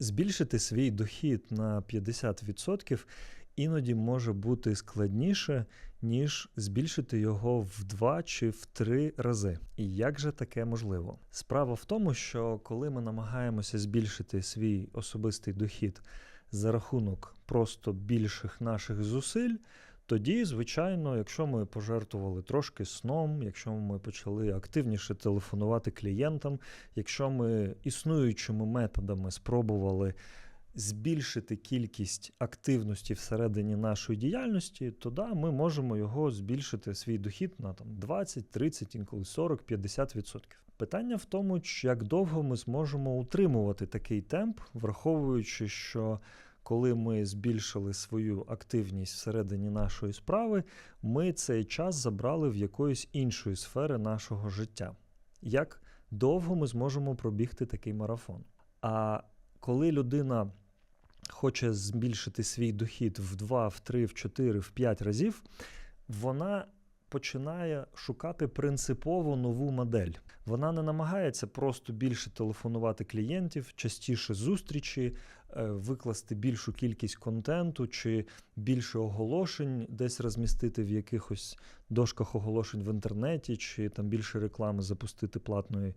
збільшити свій дохід на 50% іноді може бути складніше, ніж збільшити його в два чи в три рази. І як же таке можливо? Справа в тому, що коли ми намагаємося збільшити свій особистий дохід за рахунок просто більших наших зусиль. Тоді, звичайно, якщо ми пожертвували трошки сном, якщо ми почали активніше телефонувати клієнтам, якщо ми існуючими методами спробували збільшити кількість активності всередині нашої діяльності, то да, ми можемо його збільшити свій дохід на там 20, 30, інколи 40, 50%. Питання в тому, як довго ми зможемо утримувати такий темп, враховуючи, що коли ми збільшили свою активність всередині нашої справи, ми цей час забрали в якоїсь іншої сфери нашого життя. Як довго ми зможемо пробігти такий марафон? А коли людина хоче збільшити свій дохід в 2, в 3, в 4, в 5 разів, вона починає шукати принципово нову модель. Вона не намагається просто більше телефонувати клієнтів, частіше зустрічі, е, викласти більшу кількість контенту чи більше оголошень, десь розмістити в якихось дошках оголошень в інтернеті, чи там більше реклами запустити платної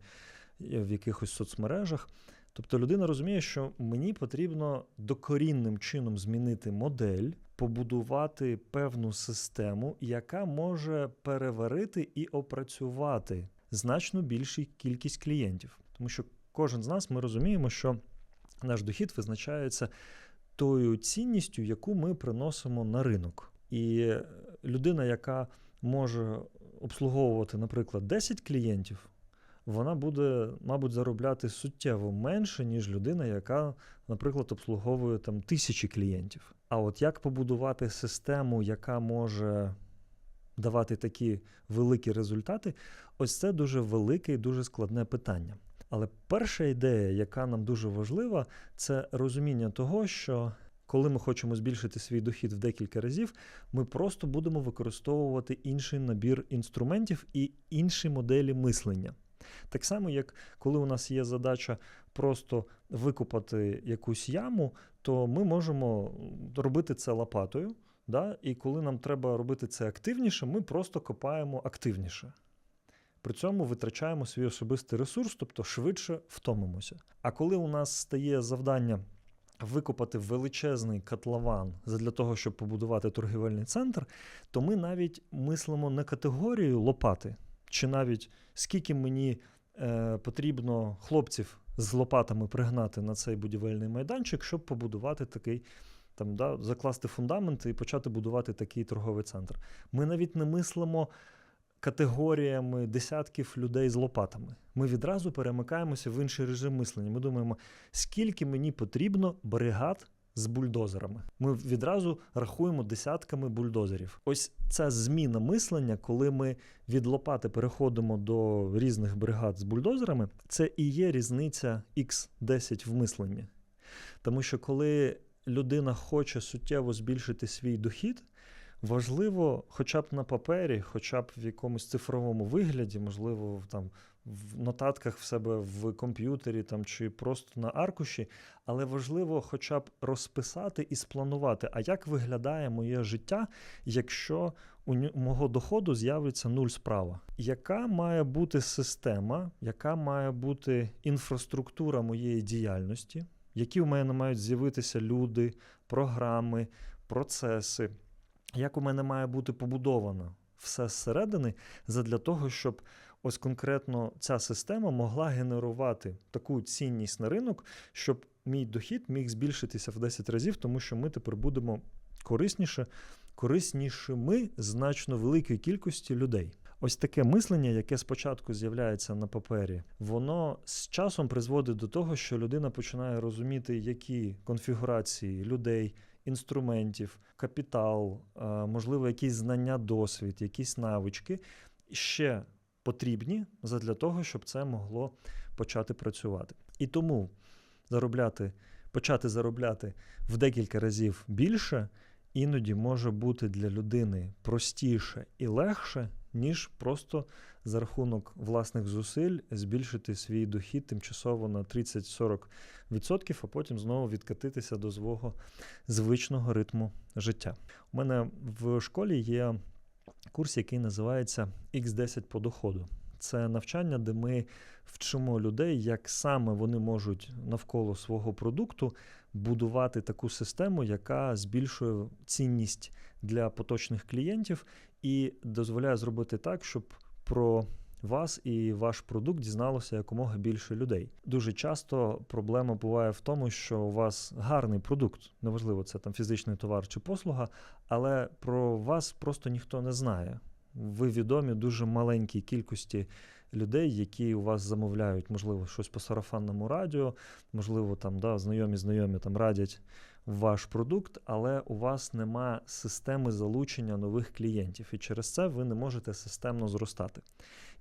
е, в якихось соцмережах. Тобто людина розуміє, що мені потрібно докорінним чином змінити модель, побудувати певну систему, яка може переварити і опрацювати значно більшу кількість клієнтів. Тому що кожен з нас ми розуміємо, що наш дохід визначається тою цінністю, яку ми приносимо на ринок. І людина, яка може обслуговувати, наприклад, 10 клієнтів вона буде, мабуть, заробляти суттєво менше, ніж людина, яка, наприклад, обслуговує там тисячі клієнтів. А от як побудувати систему, яка може давати такі великі результати, ось це дуже велике і дуже складне питання. Але перша ідея, яка нам дуже важлива, це розуміння того, що коли ми хочемо збільшити свій дохід в декілька разів, ми просто будемо використовувати інший набір інструментів і інші моделі мислення. Так само, як коли у нас є задача просто викопати якусь яму, то ми можемо робити це лопатою. Да? І коли нам треба робити це активніше, ми просто копаємо активніше. При цьому витрачаємо свій особистий ресурс, тобто швидше втомимося. А коли у нас стає завдання викопати величезний котлован для того, щоб побудувати торгівельний центр, то ми навіть мислимо не категорію лопати чи навіть скільки мені е, потрібно хлопців з лопатами пригнати на цей будівельний майданчик, щоб побудувати такий, там, да, закласти фундаменти і почати будувати такий торговий центр. Ми навіть не мислимо категоріями десятків людей з лопатами. Ми відразу перемикаємося в інший режим мислення. Ми думаємо, скільки мені потрібно бригад з бульдозерами. Ми відразу рахуємо десятками бульдозерів. Ось ця зміна мислення, коли ми від лопати переходимо до різних бригад з бульдозерами, це і є різниця X10 в мисленні. Тому що коли людина хоче суттєво збільшити свій дохід, важливо, хоча б на папері, хоча б в якомусь цифровому вигляді, можливо, там в нотатках в себе в комп'ютері там чи просто на аркуші, але важливо хоча б розписати і спланувати, а як виглядає моє життя, якщо у мого доходу з'явиться нуль справа. Яка має бути система, яка має бути інфраструктура моєї діяльності, які в мене мають з'явитися люди, програми, процеси, як у мене має бути побудовано все зсередини, задля того, щоб ось конкретно ця система могла генерувати таку цінність на ринок, щоб мій дохід міг збільшитися в 10 разів, тому що ми тепер будемо корисніше, кориснішими значно великої кількості людей. Ось таке мислення, яке спочатку з'являється на папері, воно з часом призводить до того, що людина починає розуміти, які конфігурації людей, інструментів, капітал, можливо, якісь знання, досвід, якісь навички ще потрібні для того, щоб це могло почати працювати. І тому заробляти, почати заробляти в декілька разів більше іноді може бути для людини простіше і легше, ніж просто за рахунок власних зусиль збільшити свій дохід тимчасово на 30-40%, а потім знову відкатитися до свого звичного ритму життя. У мене в школі є курс, який називається X10 по доходу. Це навчання, де ми вчимо людей, як саме вони можуть навколо свого продукту будувати таку систему, яка збільшує цінність для поточних клієнтів і дозволяє зробити так, щоб про вас і ваш продукт дізналося якомога більше людей. Дуже часто проблема буває в тому, що у вас гарний продукт, неважливо, це там фізичний товар чи послуга, але про вас просто ніхто не знає. Ви відомі дуже маленькій кількості людей, які у вас замовляють, можливо, щось по сарафанному радіо, можливо, там да, знайомі знайомі там радять ваш продукт, але у вас нема системи залучення нових клієнтів, і через це ви не можете системно зростати.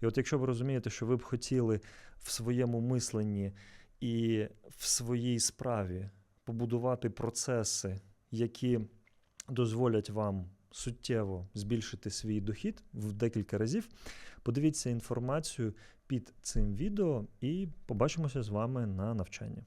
І от якщо ви розумієте, що ви б хотіли в своєму мисленні і в своїй справі побудувати процеси, які дозволять вам суттєво збільшити свій дохід в декілька разів, подивіться інформацію під цим відео і побачимося з вами на навчанні.